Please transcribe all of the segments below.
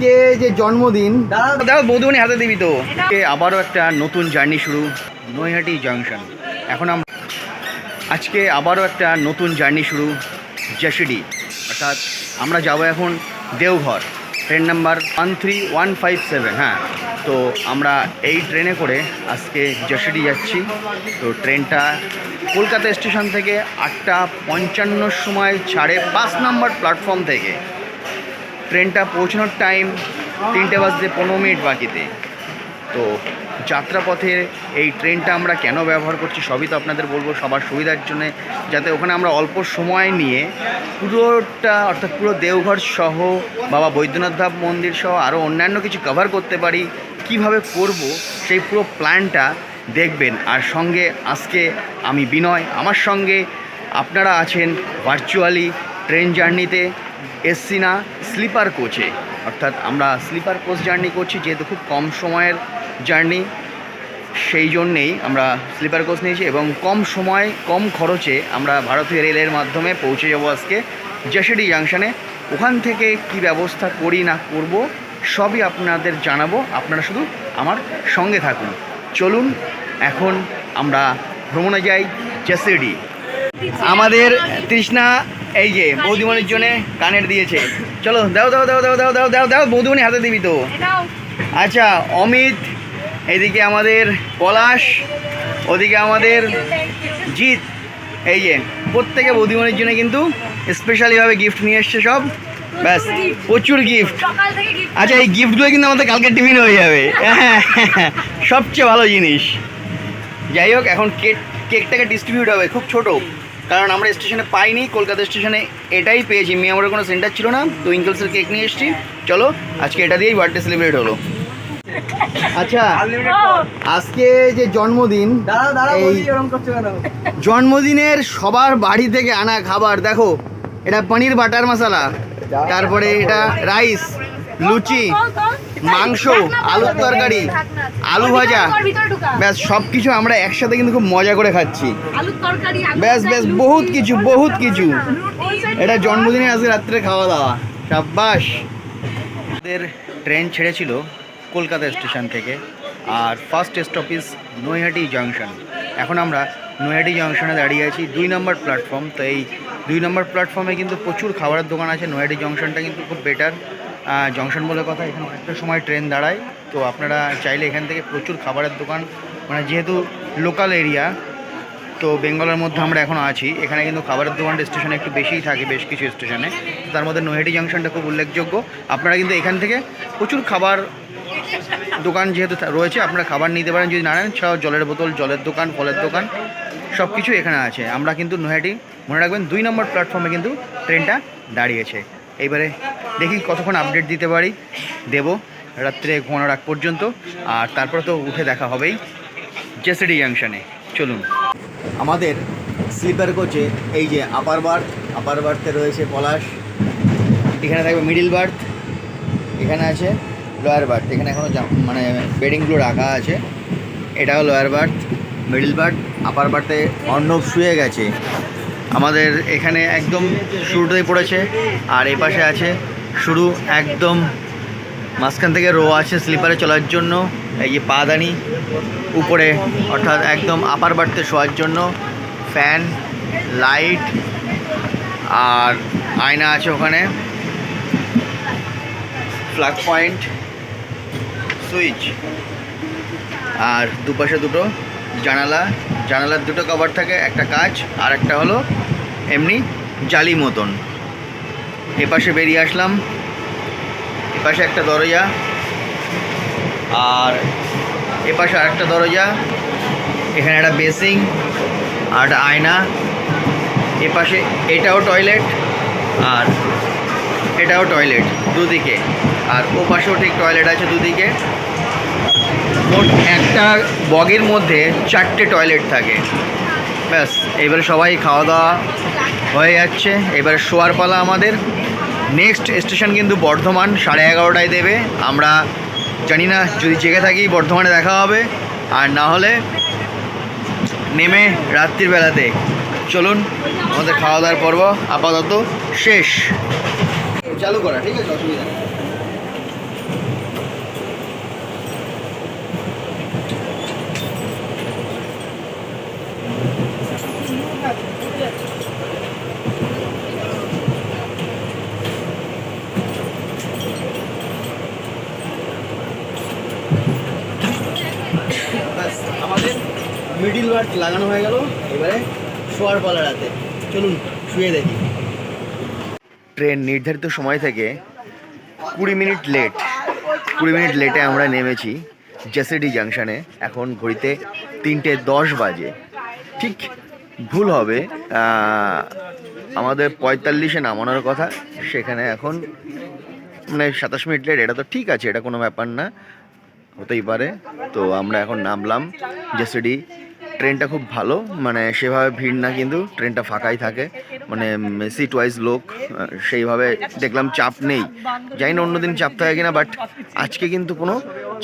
আজকে যে জন্মদিন দাও বৌধুমণি হাতে দিবি তো। আবারও একটা নতুন জার্নি শুরু নৈহাটি জাংশন। এখন আমরা আজকে আবারও একটা নতুন জার্নি শুরু জেসিডি। অর্থাৎ আমরা যাব এখন Deoghar. Train number one three one five seven হ্যাঁ। তো আমরা এই ট্রেনে করে আজকে জেসিডি যাচ্ছি। তো ট্রেনটা কলকাতা স্টেশন থেকে আটটা পঞ্চান্নর সময় ছাড়ে পাঁচ নম্বর প্ল্যাটফর্ম থেকে। ট্রেনটা পৌঁছানোর টাইম তিনটে বাজতে পনেরো মিনিট বাকিতে। তো যাত্রাপথে এই ট্রেনটা আমরা কেন ব্যবহার করছি সবই তো আপনাদের বলব সবার সুবিধার জন্য, যাতে ওখানে আমরা অল্প সময় নিয়ে পুরোটা, অর্থাৎ পুরো দেওঘর সহ, বাবা বৈদ্যনাথ ধাম মন্দির সহ আরও অন্যান্য কিছু কভার করতে পারি, কীভাবে করব সেই পুরো প্ল্যানটা দেখবেন। আর সঙ্গে আজকে আমি বিনয়, আমার সঙ্গে আপনারা আছেন ভার্চুয়ালি ট্রেন জার্নিতে এসছি না স্লিপার কোচে। অর্থাৎ আমরা স্লিপার কোচ জার্নি করছি, যেহেতু খুব কম সময়ের জার্নি, সেই জন্যেই আমরা স্লিপার কোচ নিয়েছি এবং কম সময়, কম খরচে আমরা ভারতীয় রেলের মাধ্যমে পৌঁছে যাব আজকে জেসিডি জাংশনে। ওখান থেকে কি ব্যবস্থা করি না করব, সবই আপনাদের জানাব। আপনারা শুধু আমার সঙ্গে থাকুন। চলুন, এখন আমরা ভ্রমণে যাই জেসিডি। আমাদের তৃষ্ণা এই যে বৌদিমণির জন্য কানের দিয়েছে। চলো দাও দাও দাও দাও দাও দাও দাও দাও বৌদিমণি হাতে দিবি তো। আচ্ছা অমিত এদিকে আমাদের পলাশ ওদিকে আমাদের জিৎ। এই যে প্রত্যেকে বৌদিমণির জন্য কিন্তু স্পেশালিভাবে গিফট নিয়ে এসছে সব। ব্যাস প্রচুর গিফট আচ্ছা এই গিফটগুলো কিন্তু আমাদের কালকে টিফিন হয়ে যাবে। সবচেয়ে ভালো জিনিস। যাই হোক এখন কেক কেকটাকে ডিস্ট্রিবিউট হবে খুব ছোট। কারণ আমরা স্টেশনে পাইনি কলকাতা স্টেশনে এটাই পেয়েছি। মিয়ামোড়ের কোনো সেন্টার ছিল না তো ইঙ্কলসের কেক নিয়ে এসেছি। চলো আজকে এটা দিয়েই বার্থডে সেলিব্রেট হলো। আচ্ছা আজকে যে জন্মদিন এই জন্মদিনের সবার বাড়ি থেকে আনা খাবার দেখো এটা পনির বাটার মশলা তারপরে এটা রাইস লুচি। মাংস, আলুর তরকারি, আলু ভাজা। ব্যাস সব কিছু আমরা একসাথে কিন্তু খুব মজা করে খাচ্ছি। ব্যাস, ব্যাস, বহুত কিছু, বহুত কিছু। এটা জন্মদিনে আজকে রাত্রে খাওয়া দাওয়া। সাব্বাস। আমাদের ট্রেন ছেড়েছিল কলকাতা স্টেশন থেকে আর first stop is Naihati junction এখন আমরা নৈহাটি জাংশনে দাঁড়িয়ে আছি দুই নম্বর প্ল্যাটফর্ম তো এই দুই নম্বর প্ল্যাটফর্মে কিন্তু প্রচুর খাবারের দোকান আছে নৈহাটি জংশনটা কিন্তু খুব বেটার জংশন বলে কথা এখানে অনেকটা সময় ট্রেন দাঁড়ায়। তো আপনারা চাইলে এখান থেকে প্রচুর খাবারের দোকান মানে যেহেতু লোকাল এরিয়া তো বেঙ্গলের মধ্যে আমরা এখন আছি। এখানে কিন্তু খাবারের দোকানটা স্টেশনে একটু বেশিই থাকে, বেশ কিছু স্টেশনে তার মধ্যে নৈহাটি জাংশনটা খুব উল্লেখযোগ্য। আপনারা কিন্তু এখান থেকে প্রচুর খাবার দোকান যেহেতু রয়েছে, আপনারা খাবার নিতে পারেন যদি না নেন। ছাড়াও জলের বোতল, জলের দোকান, ফলের দোকান সব কিছু এখানে আছে। আমরা কিন্তু নৈহাটি, মনে রাখবেন, দুই নম্বর প্ল্যাটফর্মে কিন্তু ট্রেনটা দাঁড়িয়েছে। এইবারে দেখি কতক্ষণ আপডেট দিতে পারি। দেব রাত্রে ঘুমানোর আগ পর্যন্ত। আর তারপরে তো উঠে দেখা হবেই জেসিডি জাংশনে চলুন। আমাদের স্লিপার কোচে এই যে আপার বার্থ আপার বার্থে রয়েছে পলাশ। এখানে থাকবে মিডিল বার্থ এখানে আছে লোয়ার বার্থ এখানে এখনও মানে বেডিংগুলো রাখা আছে। এটাও lower berth middle berth upper বার্থে Arnab শুয়ে গেছে। আমাদের এখানে একদম শুরুটাই পড়েছে, আর এ পাশে আছে শুরু একদম মাঝখান থেকে রো আছে স্লিপারে চলার জন্য, এই যে পাদানি, উপরে অর্থাৎ একদম আপার বার্থে শোয়ার জন্য ফ্যান লাইট আর আয়না আছে ওখানে ফ্ল্যাগ পয়েন্ট সুইচ আর দুপাশে দুটো জানালা জানালার দুটো কভার থাকে, একটা কাজ আর একটা হলো এমনি জালি মতন। এপাশে বেরিয়ে আসলাম, এপাশে একটা দরজা আর এপাশে আরেকটা দরজা, এখানে একটা বেসিং আর একটা আয়না, এপাশে এটাও টয়লেট আর এটাও টয়লেট দুদিকে আর ও পাশেও ঠিক টয়লেট আছে দুদিকে। মোট একটা বগের মধ্যে চারটে টয়লেট থাকে। ব্যাস, এবারে সবাই খাওয়া দাওয়া হয়ে যাচ্ছে। এবার শোয়ার পালা আমাদের। নেক্সট স্টেশন কিন্তু বর্ধমান, সাড়ে এগারোটায় দেবে। আমরা জানি না, যদি জেগে থাকি বর্ধমানে দেখা হবে। আর না হলে নেমে রাত্রির বেলাতে। চলুন, আমাদের খাওয়া দাওয়ার পর্ব আপাতত শেষ। চালু করা, ঠিক আছে? অসুবিধা আমাদের মিডিল ওয়ার্ড লাগানো হয়ে গেল। এবারে শোয়ার পালা রাতে চলুন, শুয়ে দেখি। ট্রেন নির্ধারিত সময় থেকে কুড়ি মিনিট লেট কুড়ি মিনিট লেটে আমরা নেমেছি জেসিডি জাংশনে এখন ঘড়িতে তিনটে দশ বাজে। ঠিক ভুল হবে। আমাদের পঁয়তাল্লিশে নামানোর কথা, সেখানে এখন মানে সাতাশ মিনিট লেট এটা তো ঠিক আছে, এটা কোনো ব্যাপার না, হতেই পারে। তো আমরা এখন নামলাম জেসিডি ট্রেনটা খুব ভালো মানে সেভাবে ভিড় না, কিন্তু ট্রেনটা ফাঁকাই থাকে। মানে সিট ওয়াইজ লোক সেইভাবে দেখলাম চাপ নেই। জানি না অন্যদিন চাপ থাকে কিনা বাট আজকে কিন্তু কোনো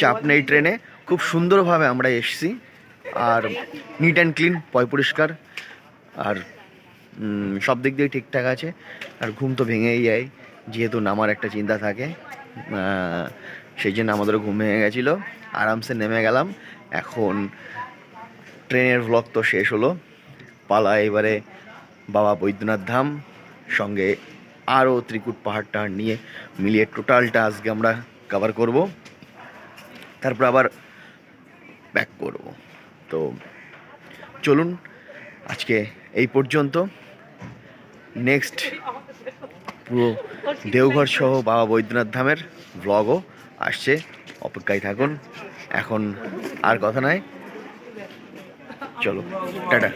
চাপ নেই ট্রেনে খুব সুন্দরভাবে আমরা এসছি। আর নিট অ্যান্ড ক্লিন পয় পরিষ্কার, আর সব দিক দিয়ে ঠিকঠাক আছে। আর ঘুম তো ভেঙেই যায়, যেহেতু নামার একটা চিন্তা থাকে সেই জন্য আমাদেরও ঘুম ভেঙে গেছিল। আরামসে নেমে গেলাম। এখন ট্রেনের ব্লগ তো শেষ হলো। পালা এবারে বাবা বৈদ্যনাথ ধাম, সঙ্গে আরও ত্রিকুট পাহাড় টাহাড় নিয়ে মিলিয়ে টোটালটা আজকে আমরা কভার করব। তারপর আবার ব্যাক করব। তো চলুন, আজকে এই পর্যন্ত। নেক্সট পুরো দেওঘর সহ বাবা বৈদ্যনাথ ধামের ব্লগও আসছে। অপেক্ষায় থাকুন, এখন আর কথা নাই। চলো, টাটা।